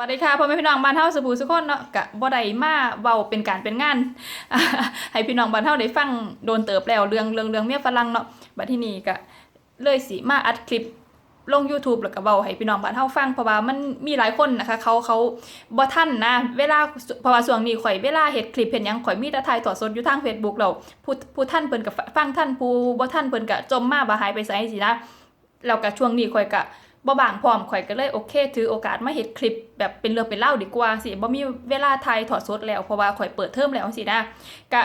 วัสดีค่ะพ่อแม่พี่น้องบ้านเฮาสุภูสุคนเนาะกะบ่ได้มาเว้าเป็นการเป็นงาน ให้พี่น้องบ้านเฮาได้ฟังโดนเติบแล้วเรื่องเรื่องเรื่องเมียฝรั่งเนาะบัดที่นี้ก็เลยสิมาอัดคลิปลง YouTube แล้วก็เว้าให้พี่น้องบ้านเฮาฟังเพราะว่ามันมีหลายคนนะคะ เขาเขาบ่ทันนะเวลาเพราะว่าช่วงนี้ข่อยเวลาเฮ็ดคลิปเฮ็ดหยังข่อยมีแต่ถ่ายทอดสดอยู่ทาง Facebook แล้วผู้ผู้ท่านเพิ่นก็ฟังท่านผู้บ่ท่านเพิ่นก็จมมาบ่หายไปไสสินะแล้วก็ช่วงนี้ข่อยก็ บ่บางพร้อมข่อยก็เลยโอเค ถือโอกาสมาเฮ็ดคลิปแบบเป็นเรื่องเป็นเล่าดีกว่าสิบ่มีเวลาถ่ายถอดสดแล้วเพราะว่าข่อยเปิดเทอมแล้วสินะก็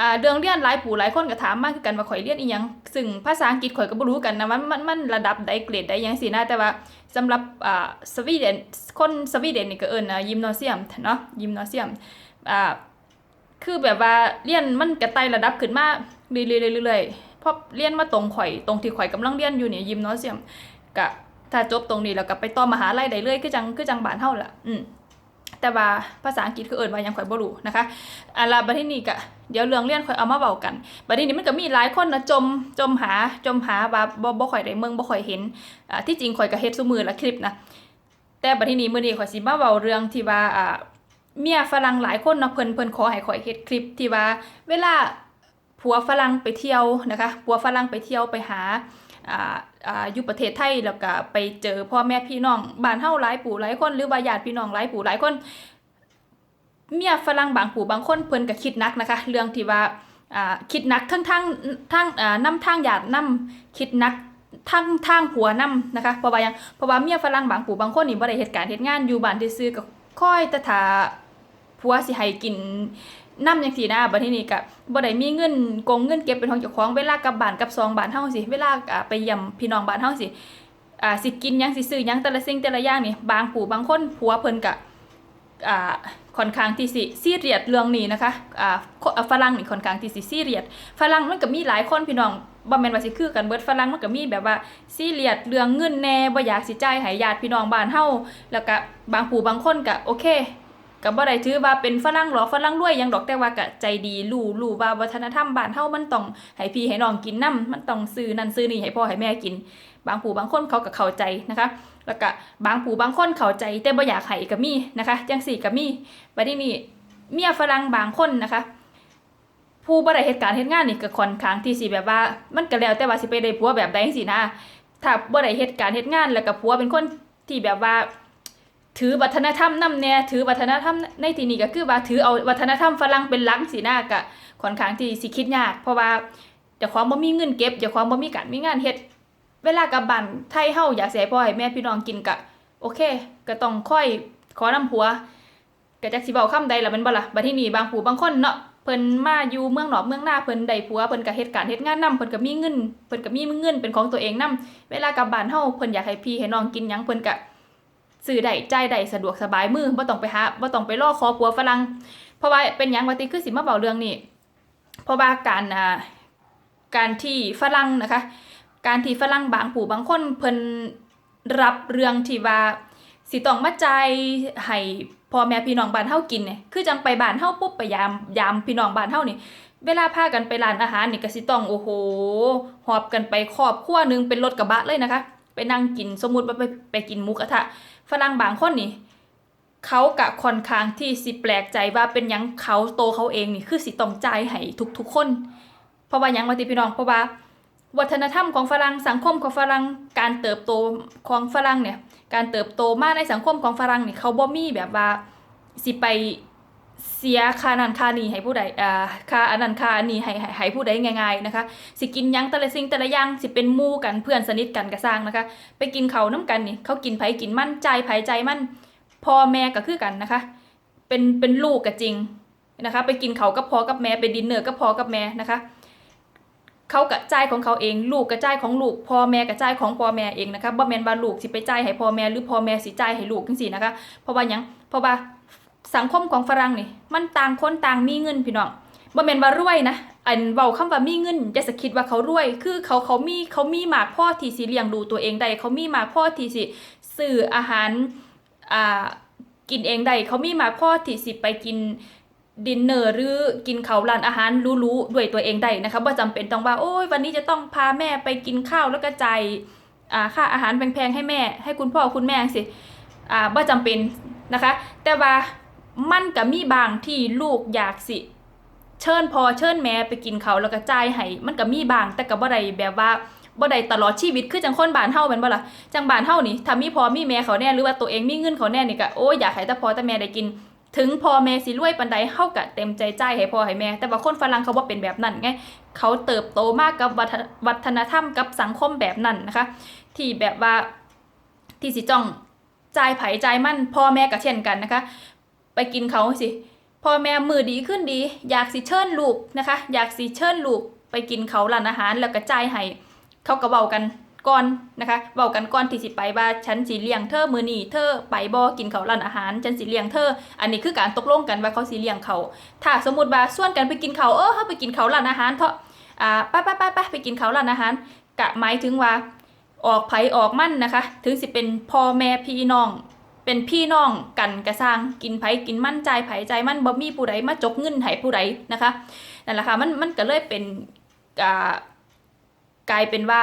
อ่าเรื่องเรียนหลายผู้หลายคนก็ถามมาคือกันว่าข่อยเรียนอีหยังซึ่งภาษาอังกฤษข่อยก็บ่รู้กันนะว่ามันมันระดับใดเกรดใดยังสินะแต่ว่าสำหรับอ่าสวีเดนคนสวีเดนนี่ก็เอิ้นยิมโนเซียมเนาะยิมโนเซียมอ่าคือแบบว่าเรียนมันก็ไต่ระดับขึ้นมาเรื่อยๆเรื่อยๆพราะเรียนมาตรงข่อยตรงที่ข่อยกำลังเรียนอยู่เนี่ยยิมโนเซียมก็ ถ้าจบตรงนี้แล้วก็ไปต่อมหาลัยได้เลยคือจังคือจังบ้านเฮาล่ะอืมแต่ว่าภาษาอังกฤษคือเอิ้นว่ายังข่อยบ่รู้นะคะอันละบัดนี้ก็เดี๋ยวเรื่องเรียนข่อยเอามาเว้ากันบัดนี้มันก็มีหลายคนนะจมจมหาจมหาว่าบ่บ่ค่อยได้เมืองบ่ค่อยเห็นอ่าที่จริงข่อยก็เฮ็ดซุมือละคลิปนะแต่บัดนี้มื้อนี้ข่อยสิมาเว้าเรื่องที่ว่าอ่าเมียฝรั่งหลายคนเนาะเพิ่นเพิ่นขอให้ข่อยเฮ็ดคลิปที่ว่าเวลาผัวฝรั่งไปเที่ยวนะคะผัวฝรั่งไปเที่ยวไปหา อ่าอ่าอยู่ประเทศไทยแล้วก็ไปเจอพ่อแม่พี่น้องบ้านเฮาหลายปู่หลายคนหรือว่าญาติพี่น้องหลายปู่หลายคน เมียฝรั่งบางปู่บางคนเพิ่นก็คิดหนักนะคะ เรื่องที่ว่าอ่าคิดหนักทั้งทั้งทั้งอ่านํทางญาตินํคิดหนักทั้งทางผัวนํนะคะเพราะว่ายังเพราะว่าเมียฝรั่งบางปู่บางคนนี่บ่ได้เฮ็ดการณ์เฮ็ดงานอยู่บ้านซื่อๆก็คอยแต่ท่าผัวสิให้กิน นำจังซี่นะบัดทีนี้ก็บ่ได้มีเงินกงเงินเก็บเป็นของเจ้าของเวลากับบ้านกับซองบ้านเฮาสิเวลาอ่าไปเยี่ยมพี่น้องบ้านเฮาสิอ่าสิกินยังสิซื้อยังแต่ละสิ่งแต่ละอย่างนี่บางผู้บางคนผัวเพิ่นก็อ่าค่อนข้างที่สิซีเรียสเรื่องนี้นะคะอ่าฝรั่งนี่ค่อนข้างที่สิซีเรียสฝรั่งมันก็มีหลายคนพี่น้องบ่แม่นว่าสิคือกันเบิดฝรั่งมันก็มีแบบว่าซีเรียสเรื่องเงินแหน่บ่อยากสิจ่ายให้ญาติพี่น้องบ้านเฮาแล้วก็บางผู้บางคนก็โอเค ก็บ่ได้ถือว่าเป็นฝรั่งหรอกฝรั่งรวยยังดอกแต่ว่าก็ใจดีรู้รู้ว่าวัฒนธรรมบ้านเฮามันต้องให้พี่ให้น้องกินนํมันต้องซื้อนั่นซื้อนี่ให้พ่อให้แม่กิน บางผู้บางคนเขาก็เข้าใจนะคะ แล้วก็บางผู้บางคนเข้าใจ แต่บ่อยากให้ก็มีนะคะจังสี่ก็มีบัดนี้นี่เมียฝรั่งบางคนนะคะผู้บ่ได้เหตุการณ์เฮ็ดงานนี่ก็ค่อนข้างที่สิแบบว่า มันก็แล้วแต่ว่าสิไปได้ผัวแบบใดจังซี่นะถ้าบ่ได้เหตุการณ์เฮ็ดงานแล้วก็ผัวเป็นคนที่แบบว่า ถือวัฒนธรรมนำแน่ถือวัฒนธรรมในที่นี้ก็คือว่าถือเอาวัฒนธรรมฝรั่งเป็นหลักสินะก็ค่อนข้างที่สิคิดยาก เพราะว่าเจ้าของบ่มีเงินเก็บเจ้าของบ่มีการมีงานเฮ็ดเวลากับบ้านไทยเฮาอยากสิให้พ่อให้แม่พี่น้องกินก็โอเค ก็ต้องค่อยขอนำผัวก็จักสิเว้าคำใดล่ะม่นบ่ล่ะบัดที่นี้บางผู้บางคนเนาะเพิ่นมาอยู่เมืองนอกเมืองหน้าเพิ่นได้ผัวเพิ่นก็เฮ็ดการเฮ็ดงานนํเพิ่นก็มีเงินเพิ่นก็มีเงินเป็นของตัวเองนํเวลากลับบ้านเฮาเพิ่นอยากให้พี่ให้น้องกินหยังเพิ่นก็ ซื้อได้จ่ายได้สะดวกสบายมือบ่ต้องไปหาบ่ต้องไปรอขอผัวฝรั่งเพราะว่าเป็นหยังว่าติคือสิมาเว้าเรื่องนี้เพราะว่าการอ่าการที่ฝรั่งนะคะ การที่ฝรั่งบางผู้บางคนเพิ่นรับเรื่องที่ว่าสิต้องมาจ่ายให้พ่อแม่พี่น้องบ้านเฮากินเนี่ยคือจังไปบ้านเฮาปุ๊บไปยามยามพี่น้องบ้านเฮานี่เวลาพากันไปร้านอาหารนี่ก็สิต้องโอ้โหหอบกันไปครอบครัวหนึงเป็นรถกระบะเลยนะคะ ไปนั่งกินสมมุติว่าไปไปกินหมูกระทะ ฝรั่งบางคนนี่ เขากะค่อนข้างที่สิแปลกใจว่าเป็นยังเขาโตเขาเองนี่คือสิต้องใจให้ทุกๆคน เพราะว่ายังว่าติพี่น้องเพราะว่าวัฒนธรรมของฝรั่งสังคมของฝรั่งการเติบโตของฝรั่งเนี่ยการเติบโตมากในสังคมของฝรั่งนี่เขาบ่มีแบบว่าสิไป เสียค่านันค่านีให้ผู้ใดอ่าค่าอันนั้นค่าอันนี้ให้ให้ให้ผู้ใดง่ายๆนะคะ สิกินยังแต่ละสิ่งแต่ละอย่างสิเป็นมู่กันเพื่อนสนิทกันก็สร้างนะคะ ไปกินเขาน้ำกันนี่เขากินไผกินมันใจไผใจมันพ่อแม่ก็คือกันนะคะ เป็นเป็นลูกก็จริงนะคะ ไปกินเขากับพ่อกับแม่ไปดินเนอร์กับพ่อกับแม่นะคะเขากระจายของเขาเองลูกกระจายของลูกพ่อแม่กระจายของพ่อแม่เองนะคะบ่แม่นว่าลูกสิไปจ่ายให้พ่อแม่หรือพ่อแม่สิจ่ายให้ลูกจังซี่นะคะ เพราะว่าหยังเพราะว่า สังคมของฝรั่งนี่มันต่างคนต่างมีเงินพี่น้องบ่แม่นว่ารวยนะอันเว้าคำว่ามีเงินจะสะคิดว่าเขารวย คือเขาเขามีเขามีมากพอที่สิเลี้ยงดูตัวเองได้เขามีมากพอที่สิซื้ออาหารอ่ากินเองได้เขามีมากพอที่สิไปกินดินเนอร์หรือกินเขาวร้านอาหารรู้ๆด้วยตัวเองได้นะคะบ่จำเป็นต้องว่าโอ้ยวันนี้จะต้องพาแม่ไปกินข้าวแล้วก็จ่ายอ่าค่าอาหารแพงๆให้แม่ ให้คุณพ่อคุณแม่สิอ่าบ่จำเป็นนะคะ แต่ว่า มันก็มีบางที่ลูกอยากสิ เชิญพอเชิญแม่ไปกินเขาแล้วก็จ่ายให้มันก็มีบางแต่ก็บ่ได้แบบว่าบ่ได้ตลอดชีวิตคือจังคนบ้านเฮาแม่นบ่ล่ะจังบ้านเฮานี่ถ้ามีพ่อมีแม่เขาแน่หรือว่าตัวเองมีเงินเขาแน่นี่ก็โอ้ยอยากให้แต่พ่อแต่แม่ได้กิน ถึงพ่อแม่สิรวยปานใดเฮาก็เต็มใจจ่ายให้พ่อให้แม่ แต่ว่าคนฝรั่งเขาบ่เป็นแบบนั้นไงเขาเติบโตมากกับวัฒนธรรมกับสังคมแบบนั้นนะคะ ที่แบบว่าที่สิจ้องจ่ายไผจ่ายมั่นพ่อแม่ก็เช่นกันนะคะ ไปกินเขาสิพ่อแม่มือดีขึ้นดี อยากสิเชิญลูกนะคะ อยากสิเชิญลูกไปกินเขาร้านอาหารแล้วก็จ่ายให้เขาก็เวากันก่อนนะคะเวากันก่อนที่สิไปว่าฉันสิเลี้ยงเธอมือนีเธอไปบ่กินเขาร้านอาหารฉันสิเลี้ยงเธอ อันนี้คือการตกลงกันว่าเขาสิเลี้ยงเขาถ้าสมมติว่าส่วนกันไปกินเขาเออเฮาไปกินเขาร้านอาหารเถอะอ่าไปไปไปไปไปกินเขาร้านอาหารกะหมายถึงว่าออกไผออกมั่นนะคะ ถึงสิเป็นพ่อแม่พี่น้อง เป็นพี่น้องกันกระสร้างกินไผกินมั่นใจไผใจมั่นบ่มีผู้ใดมาจกเงินให้ผู้ใดนะคะนั่นแหละค่ะมันมันก็เลยเป็นกลายเป็นว่า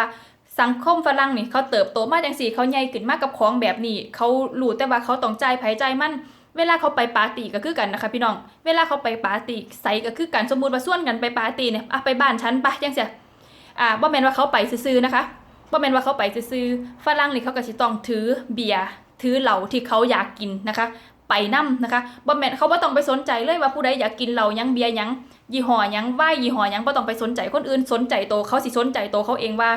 สังคมฝรั่งนี่เขาเติบโตมาจังสี่เขาใหญ่ขึ้นมากกับของแบบนี้ เขารู้แต่ว่าเขาต้องใจไผใจมั่นเวลาเขาไปปาร์ตี้ก็คือกันนะคะพี่น้อง เวลาเขาไปปาร์ตี้ใส่ก็คือกันสมมุติว่าส่วนกันไปปาร์ตี้เนี่ยอะไปบ้านฉันปะจังเสียอ่าบ่แม่นว่าเขาไปซื่อนะคะบ่แม่นว่าเขาไปซื้อฝรั่งนี่เขาก็สิต้องถือเบียร์ ถือเหล้าที่เขาอยากกินนะคะ ไปนำนะคะบ่แม่นเขาบ่ต้องไปสนใจเลยว่าผู้ใดอยากกินเหล้ายังเบียร์ยังยี่ห้อยังว่ายยี่ห้อยังบ่ต้องไปสนใจคนอื่นสนใจโตเขาสิสนใจโตเขาเองว่า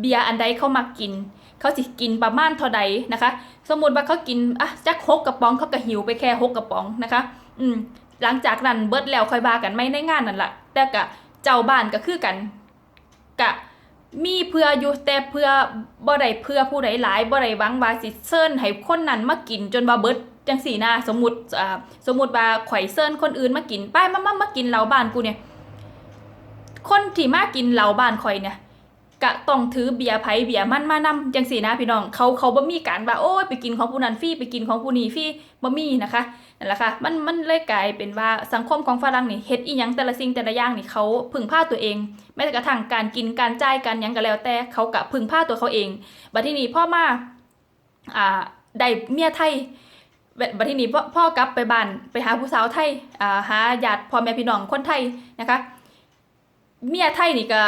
เบียร์อันใดเขามักกิน เขาสิกินประมาณเท่าใดนะคะ สมมติว่าเขากินอะจักหกกระป๋องเขาก็หิวไปแค่หกกระป๋องนะคะ อืมหลังจากนั้นเบิดแล้วค่อยบากันไม่ในงานนั่นแหละแต่กะเจ้าบ้านก็คือกันกะ มีเพื่ออยู่แต่เพื่อบ่ได้เพื่อผู้ใดหลายบ่ได้หวังว่าสิเซิร์นให้คนนั้นมากินจนว่าเบิดจังสี่นะสมมุติอ่าสมมุติว่าข่อยเซิร์นคนอื่นมากินไปมามามากินเหล้าบ้านกูเนี่ย คนที่มากินเหล้าบ้านข่อยเนี่ย กะต้องถือเบียร์ไผเบียร์มันมานำจังสี่นะพี่น้องเขาเขาบ่มีการว่าโอ้ยไปกินของผู้นั้นฟรีไปกินของผู้นี้ฟรีบ่มีนะคะนั่นแหละค่ะมันมันเลยกลายเป็นว่าสังคมของฝรั่งนี่เฮ็ดอีหยังแต่ละสิ่งแต่ละอย่างนี่เขาพึ่งพาตัวเองแม้แต่กระทั่งการกินการจ่ายการหยังก็แล้วแต่เขากะพึ่งพาตัวเขาเองบัดทีนี้พ่อมาอ่าได้เมียไทยบัดบัดทีนี้พ่อพ่อกลับไปบ้านไปหาผู้สาวไทยอ่าหาญาติพ่อแม่พี่น้องคนไทยนะคะ เมียไทยนี่ก็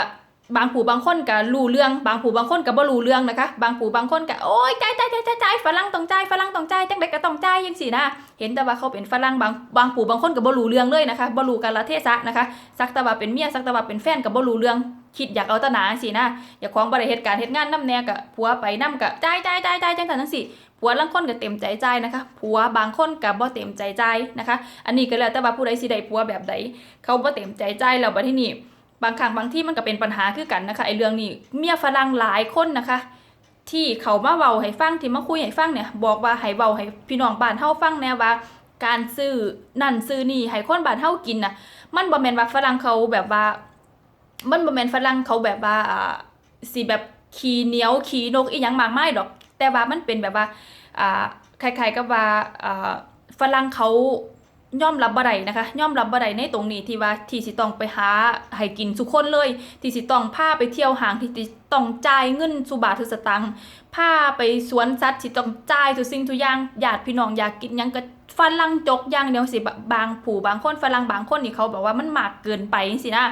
บางผู้บางคนก็รู้เรื่อง บางผู้บางคนก็บ่รู้เรื่องนะคะ บางผู้บางคนก็โอ๊ยจ่ายจ่ายจ่ายจ่ายจ่ายฝรั่งต้องจ่ายฝรั่งต้องจ่ายจังไดก็ต้องจ่ายจังซี่นะ เห็นแต่ว่าเขาเป็นฝรั่งบางบางผู้บางคนก็บ่รู้เรื่องเลยนะคะบ่รู้กาลเทศะนะคะสักแต่ว่าเป็นเมียสักแต่ว่าเป็นแฟนก็บ่รู้เรื่องคิดอยากเอาตนาจังซี่นะอย่าของบ่ได้เหตุการเหตุงานน้ำแน่ก็ผัวไปน้ำก็จ่ายจ่ายจ่ายจ่ายจังซั่นจังซี่ผัวลางคนก็เต็มใจจ่ายนะคะผัวบางคนก็บ่เต็มใจจ่ายนะคะ อันนี้ก็แล้วแต่ว่าผู้ใดสิได้ผัวแบบใดเขาบ่เต็มใจใจ่ายแล้วบัดทีนี้ บางครั้งบางที่มันก็เป็นปัญหาคือกันนะคะไอเรื่องนี้เมียฝรั่งหลายคนนะคะ ที่เขามาเว้าให้ฟังที่มาคุยให้ฟังเนี่ย บอกว่าให้เว้าให้พี่น้องบ้านเฮาฟังแน่ว่า การซื้อนั่นซื้อนี่ให้คนบ้านเฮากินน่ะมันบ่แม่นว่าฝรั่งเขาแบบว่า มันบ่แม่นฝรั่งเขาแบบว่าอ่าสิแบบขี้เหนียวขี้นกอีหยังมากมายดอก แต่ว่ามันเป็นแบบว่าอ่าคล้ายๆกับว่าอ่าฝรั่งเขา ย่อมรับบ่ได้นะคะย่อมรับบ่ได้ในตรงนี้ที่ว่าที่สิต้องไปหาให้กินทุกคนเลย ที่สิต้องพาไปเที่ยวห้างที่สิต้องจ่ายเงินสุบาทสุสตังพาไปสวนสัตว์ที่ต้องจ่ายทุกสิ่งทุกอย่างญาติพี่น้องอยากกินยังก็ฝรั่งจกอย่างเดียวสิบางผู้บางคนฝรั่งบางคนนี่เขาบอกว่ามันมากเกินไปสินะ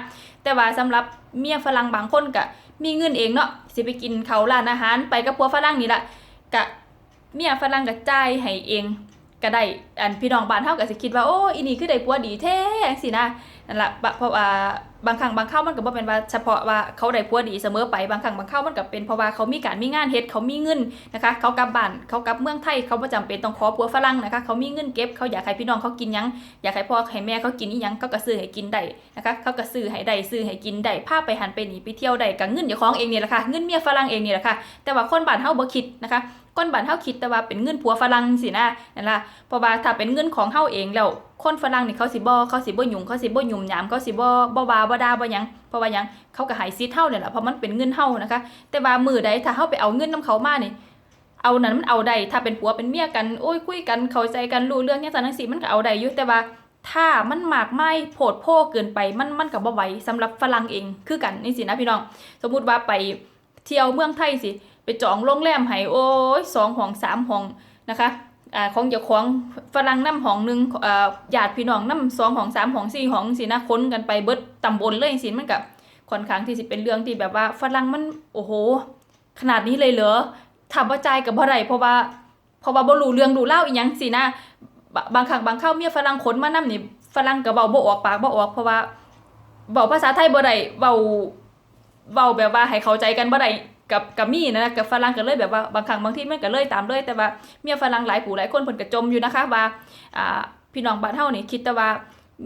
แต่ว่าสำหรับเมียฝรั่งบางคนก็มีเงินเองเนาะสิไปกินเขาร้านอาหารไปกับผัวฝรั่งนี่แหละกะเมียฝรั่งก็จ่ายให้เอง ก็ได้อันพี่น้องบ้านเฮาก็สิคิดว่าโอ้อีนี่คือได้ผัวดีแท้สินะนั่นล่ะบะเพราะว่า บางครั้งบางคราวมันก็บ่เป็นว่าเฉพาะว่าเขาได้ผัวดีเสมอไปบางครั้งบางคราวมันก็เป็นเพราะว่าเขามีการมีงานเฮ็ดเขามีเงินนะคะเขากลับบ้านเขากลับเมืองไทยเขาบ่จำเป็นต้องขอผัวฝรั่งนะคะเขามีเงินเก็บเขาอยากให้พี่น้องเขากินยังอยากให้พ่อให้แม่เขากินอีหยังเขาก็ซื้อให้กินได้นะคะเขาก็ซื้อให้ได้ซื้อให้กินได้พาไปหันไปหนีไปเที่ยวได้กับเงินเจ้าของเองนี่แหละค่ะเงินเมียฝรั่งเองนี่แหละค่ะแต่ว่าคนบ้านเฮาบ่คิดนะคะคนบ้านเฮาคิดแต่ว่าเป็นเงินผัวฝรั่งสินะนั่นล่ะเพราะว่าถ้าเป็นเงินของเฮาเองแล้ว คนฝรั่งนี่เขาสิบ่เขาสิบ่ยุ่งเขาสิบ่ยุ่มยามเขาสิบ่บ่ว่าบ่ด่าบ่หยังเพราะว่าหยังเขาก็ห้สิทธิ์เฮาเนี่ยแหละเพราะมันเป็นเงินเฮานะคะ แต่ว่ามือใดถ้าเฮาไปเอาเงินนํเขามานี่เอานั้นมันเอาได้ถ้าเป็นผัวเป็นเมียกันโอ้ยคุยกันเข้าใจกันรู้เรื่องจังซั่นจังซี่มันก็เอาได้อยู่แต่ว่าถ้ามันหมากไม่โผดโพเกินไปมันมันก็บ่ไหวสำหรับฝรั่งเองคือกันนี่สินะพี่น้อง สมมุติว่าไปเที่ยวเมืองไทยสิ ไปจองโรงแรมให้โอ้ยสองห้องสามห้องนะคะ อ่าของเจ้าของฝรั่งน้ำห้องหนึ่งอ่าญาติพี่น้องน้ำสองห้องสามห้องสี่ห้องสินะค้นกันไปเบิดตำบลเลยสิมันกับค่อนข้างที่สิเป็นเรื่องที่แบบว่าฝรั่งมันโอ้โห ขนาดนี้เลยเหรอทำว่าใจกับบ่ได้เพราะว่าเพราะว่าบ่รู้เรื่องรู้เล่าอีหยังสินะบบางครั้งบางเข้าเมียฝรั่งขนมานำนี่ฝรั่งก็เว้าบ่ออกปากบ่ออกเพราะว่าเว้าภาษาไทยบ่ได้เว้าเว้าแบบว่าให้เข้าใจกันบ่ได้ กับกับมีนะกับฝรั่งก็เลยแบบว่าบางครั้งบางที่มันก็เลยตามเลย แต่ว่าเมียฝรั่งหลายผู้หลายคนเพิ่นก็จมอยู่นะคะว่าอ่าพี่น้องบ้านเฮานี่คิดแต่ว่า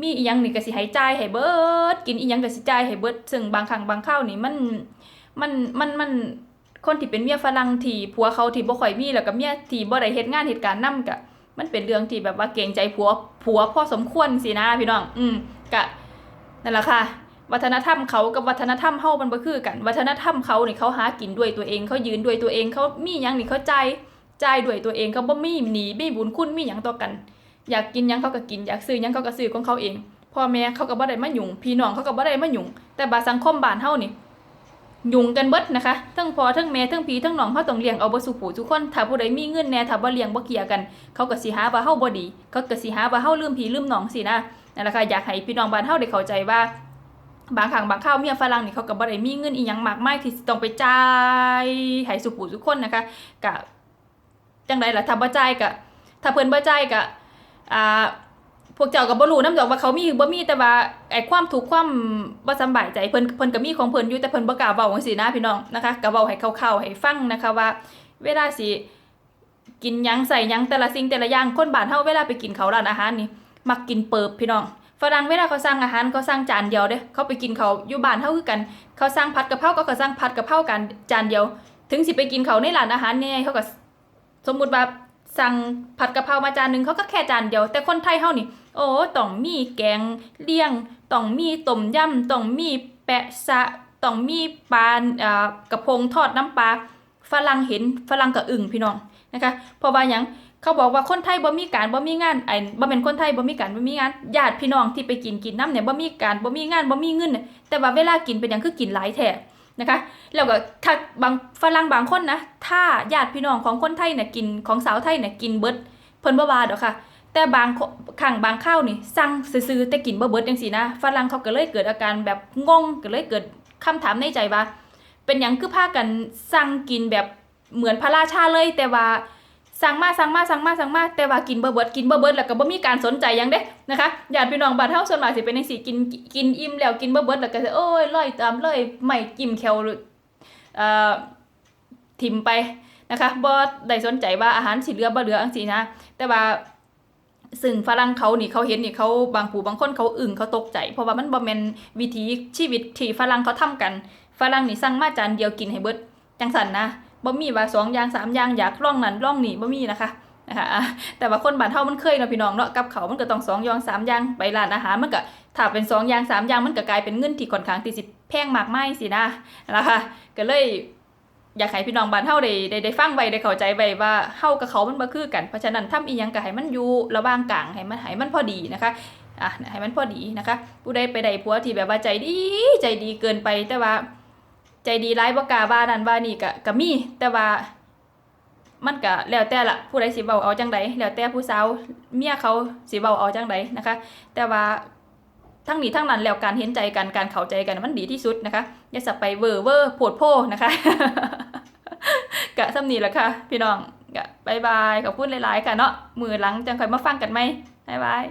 มีอีหยังนี่ก็สิให้จ่ายให้เบิดกินอีหยังก็สิจ่ายให้เบิดซึ่งบางครั้งบางคราวนี่มันมันมันมันคนที่เป็นเมียฝรั่งที่ผัวเขาที่บ่ค่อยมีแล้วก็เมียที่บ่ได้เฮ็ดงานเหตุการณ์นำกะมันเป็นเรื่องที่แบบว่าเกรงใจผัวผัวพอสมควรสินะพี่น้อง อืมกะนั่นแหละค่ะ วัฒนธรรมเขากับวัฒนธรรมเฮามันบ่คือกัน วัฒนธรรมเขานี่เขาหากินด้วยตัวเองเขายืนด้วยตัวเองเขามีหยังนี่เขาใจ่ายจ่ายด้วยตัวเองเขาบ่มีหนีมีบุญคุณมีหยังต่อกัน อยากกินหยังเขาก็กินอยากซื้อหยังเขาก็ซื้อของเขาเองพ่อแม่เขาก็บ่ได้มายุ่งพี่น้องเขาก็บ่ได้มายุ่งแต่บาสังคมบ้านเฮานี่ยุ่งกันเบิดนะคะทั้งพ่อทั้งแม่ทั้งพี่ทั้งน้องเขาต้องเลี้ยงเอาบ่สู่ผู้ทุกคนถ้าผู้ใดมีเงินแน่ถ้าบ่เลี้ยงบ่เกียกัน เขาก็สิหาว่าเฮาบ่ดี เขาก็สิหาว่าเฮาลืมพี่ลืมน้องสินะนั่นแหละค่ะอยากให้พี่น้องบ้านเฮาได้เข้าใจว่า บางครั้งบางคราวเมียฝรั่งนี่เขาก็บ่ได้มีเงินอีหยังมากมายที่ต้องไปจ่ายให้สู่ผู้ทุกคนนะคะก็จังไดล่ะถ้าบ่จ่ายก็ถ้าเพิ่นบ่จ่ายก็อ่าพวกเจ้าก็บ่รู้นำดอกว่าเขามีบ่มีแต่ว่าไอ้ความทุกความบ่สบายใจเพิ่นเพิ่นก็มีของเพิ่นอยู่แต่เพิ่นบ่กล้าเว้าจังซี่นะพี่น้องนะคะก็เว้าให้คร่าวๆให้ฟังนะคะว่า เวลาสิกินหยังใส่หยังแต่ละสิ่งแต่ละอย่างคนบ้านเฮาเวลาไปกินเขาร้านอาหารนี่มักกินเปิบพี่น้อง ฝรั่งเวลาเขาสั่งอาหารเขาสั่งจานเดียวเด้เขาไปกินเขาอยู่บ้านเฮาคือกัน เขาสั่งผัดกะเพราก็ก็สั่งผัดกะเพรากันจานเดียว ถึงสิไปกินเขาในร้านอาหารเนี่ยเขาก็สมมุติว่าสั่งผัดกะเพรามาจานหนึ่งเขาก็แค่จานเดียว แต่คนไทยเฮานี่ โอ้ต้องมีแกงเลี่ยงต้องมีต้มยำต้องมีแปะซะต้องมีปลาอ่ากระพงทอดน้ำปลาฝรั่งเห็นฝรั่งก็อึ้งพี่น้องนะคะเพราะว่าหยัง เขาบอกว่าคนไทยบ่มีการบ่มีงานไอ้บ่เป็นคนไทยบ่มีการบ่มีงานญาติพี่น้องที่ไปกินกินน้ำเนี่ยบ่มีการบ่มีงานบ่มีเงิน แต่ว่าเวลากินเป็นหยังคือกินหลายแท้นะคะแล้วก็ถ้าบางฝรั่งบางคนนะถ้าญาติพี่น้องของคนไทยเนี่ยกินของสาวไทยเนี่ยกินเบิดเพิ่นบ่ว่าดอกค่ะ แต่บางครั้งบางข้าวนี่สั่งซื้อแต่กินบ่เบิดจังซี่นะฝรั่งเขาก็เลยเกิดอาการแบบงงก็เลยเกิดคำถามในใจว่า เป็นหยังคือพากันสั่งกินแบบเหมือนพระราชาเลยแต่ว่า สั่งมาสั่งมาสั่งมาสั่งมาแต่ว่ากินเบ่เบิดกินเบ่เบิดแล้วก็บ่มีการสนใจยังเด้นะคะญาติพี่น้องบ้านเฮาส่วนมากสิเป็นจังซี่กินกินอิ่มแล้วกินเบ่เบิดแล้วก็สิโอ้ยลอยตามเลยไม่จิ้มแควเอ่อทิมไปนะคะบ่ได้สนใจว่าอาหารสิเหลือบ่เหลือจังซี่นะ แต่ว่าซึ่งฝรั่งเขานี่เขาเห็นนี่เขาบางผู้บางคนเขาอึ้งเขาตกใจ เพราะว่ามันบ่แม่นวิถีชีวิตที่ฝรั่งเขาทำกันฝรั่งนี่สั่งมาจานเดียวกินให้เบิดจังสันนะ บ่มีว่าสองอย่างสามอย่างอยากลองนั่นลองนี่บ่มีนะคะนะคะแต่ว่าคนบ้านเฮามันเคยเนาะพี่น้องเนาะกับเขามันก็ต้องสองอย่างสามอย่างไปร้านอาหารมันก็ถ้าเป็นสองอย่างสามอย่างมันก็กลายเป็นเงินที่ค่อนข้างที่สิแพงมากมายสินะนะคะก็เลยอยากให้พี่น้องบ้านเฮาได้ได้ได้ฟังไว้ได้เข้าใจไว้ว่าเฮากับเขามันบ่คือกันเพราะฉะนั้นทำอีหยังก็ให้มันอยู่ระหว่างกลางให้มันให้มันพอดีนะคะอะให้มันพอดีนะคะผู้ใดไปได้ผัวที่แบบว่าใจดีใจดีเกินไปแต่ว่า ใจดีร้ายบ่กล้าว่านั่นว่านี่ก็ก็มีแต่ว่า มันก็แล้วแต่ละผู้ใดสิเว้าเอาจังใดแล้วแต่ผู้สาวเมียเขาสิเว้าเอาจังใดนะคะ แต่ว่าทั้งนี้ทั้งนั้นแล้วการเห็นใจกันการเข้าใจกันมันดีที่สุดนะคะ อย่าสับไปเวอร์เวอร์โผดโพนะคะกะซ้ำนี้แหละค่ะ พี่น้องกะบายบายขอบคุณหลายๆ ค่ะเนาะมือหลังจังค่อยมาฟังกันไหมบายบาย